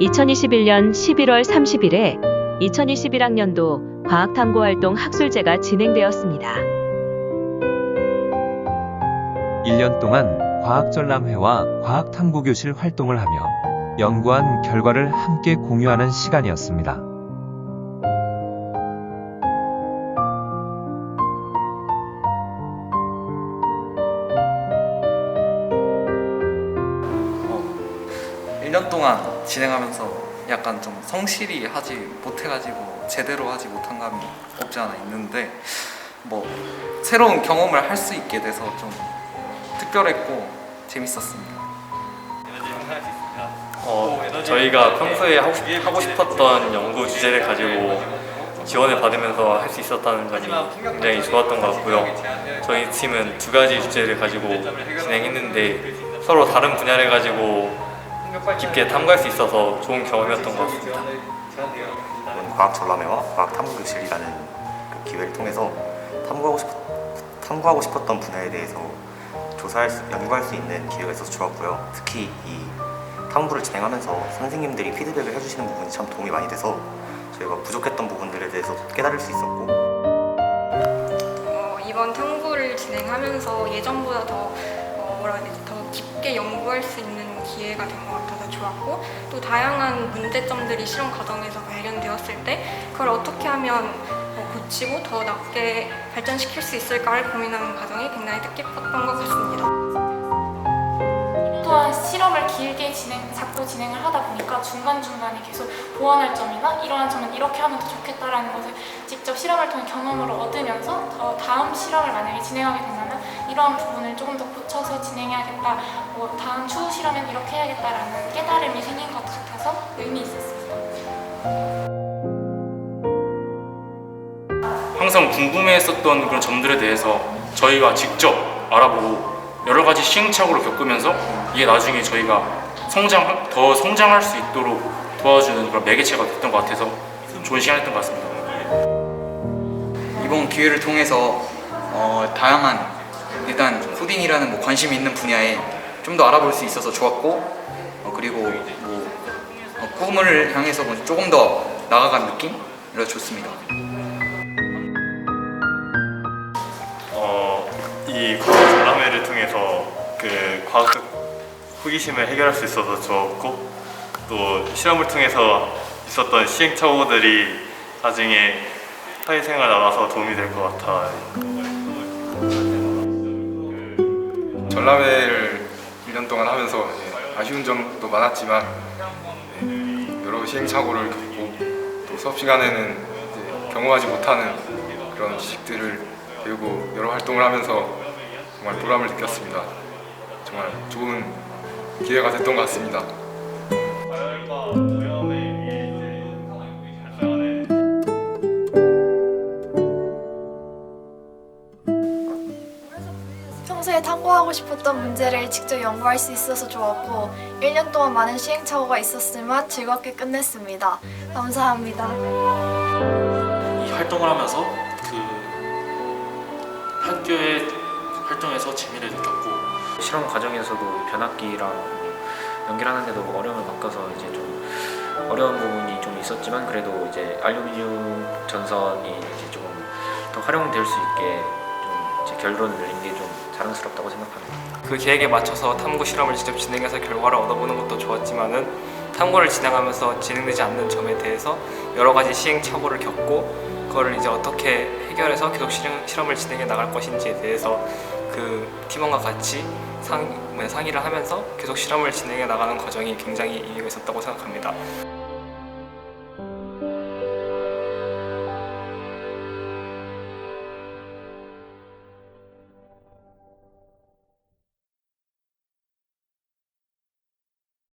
2021년 11월 30일에 2021학년도 과학탐구활동 학술제가 진행되었습니다. 1년 동안 과학전람회와 과학탐구교실 활동을 하며 연구한 결과를 함께 공유하는 시간이었습니다. 1년 동안 진행하면서 약간 좀 성실히 하지 못해가지고 제대로 하지 못한 감이 없지 않아 있는데 뭐 새로운 경험을 할 수 있게 돼서 좀 특별했고 재밌었습니다. 어, 저희가 평소에 하고, 싶- 하고 싶었던 연구 주제를 가지고 지원을 받으면서 할 수 있었다는 점이 굉장히 좋았던 것 같고요. 저희 팀은 두 가지 주제를 가지고 진행했는데 서로 다른 분야를 가지고 깊게 탐구할 수 있어서 좋은 경험이었던 것 같습니다. 이번 과학 전람회와 과학 탐구 교실이라는 그 기회를 통해서 탐구하고 싶 탐구하고 싶었던 분야에 대해서 조사할 수, 연구할 수 있는 기회가 있어서 좋았고요. 특히 이 탐구를 진행하면서 선생님들이 피드백을 해주시는 부분이 참 도움이 많이 돼서 저희가 부족했던 부분들에 대해서 깨달을 수 있었고 어, 이번 탐구를 진행하면서 예전보다 더 어, 뭐라 해야 되지 더 깊게 연구할 수 있는 기회가 된 것 같아서 좋았고 또 다양한 문제점들이 실험 과정에서 발견되었을 때 그걸 어떻게 하면 어, 고치고 더 낫게 발전시킬 수 있을까를 고민하는 과정이 굉장히 뜻깊었던 것 같습니다. 길게 진행, 자꾸 진행을 하다 보니까 중간중간에 계속 보완할 점이나 이러한 점은 이렇게 하면 더 좋겠다라는 것을 직접 실험을 통해 경험으로 얻으면서 더 다음 실험을 만약에 진행하게 된다면 이러한 부분을 조금 더 고쳐서 진행해야겠다, 뭐 다음 추후 실험엔 이렇게 해야겠다라는 깨달음이 생긴 것 같아서 의미 있었습니다. 항상 궁금해했었던 그런 점들에 대해서 저희가 직접 알아보고 여러 가지 시행착오를 겪으면서 이게 나중에 저희가 성장 더 성장할 수 있도록 도와주는 그런 매개체가 됐던 것 같아서 좋은 시간이었던 것 같습니다. 이번 기회를 통해서 어, 다양한 일단 코딩이라는 뭐 관심이 있는 분야에 좀 더 알아볼 수 있어서 좋았고 어, 그리고 뭐 어, 꿈을 향해서 뭐 조금 더 나아간 느낌이라 좋습니다. 어, 이 과학 전람회를 통해서 그 과학적 호기심을 해결할 수 있어서 좋았고 또 실험을 통해서 있었던 시행착오들이 나중에 사회생활 나가서 도움이 될 것 같아요. 전람회를 1년 동안 하면서 예, 아쉬운 점도 많았지만 예, 여러 시행착오를 겪고 또 수업 시간에는 경험하지 못하는 그런 지식들을 배우고 여러 활동을 하면서 정말 보람을 느꼈습니다. 정말 좋은 기회가 됐던 것 같습니다. 평소에 탐구하고 싶었던 문제를 직접 연구할 수 있어서 좋았고 1년 동안 많은 시행착오가 있었지만 즐겁게 끝냈습니다. 감사합니다. 이 활동을 하면서 그 학교의 활동에서 재미를 느꼈고 실험 과정에서도 변압기랑 연결하는데도 어려움을 겪어서 이제 좀 어려운 부분이 좀 있었지만 그래도 이제 알루미늄 전선이 이제 조금 더 활용될 수 있게 좀 결론을 내린 게 좀 자랑스럽다고 생각합니다. 그 계획에 맞춰서 탐구 실험을 직접 진행해서 결과를 얻어보는 것도 좋았지만은 탐구를 진행하면서 진행되지 않는 점에 대해서 여러 가지 시행착오를 겪고 그거를 이제 어떻게 해결해서 계속 실험을 진행해 나갈 것인지에 대해서 그 팀원과 같이 상, 뭐 상의를 하면서 계속 실험을 진행해 나가는 과정이 굉장히 의미가 있었다고 생각합니다.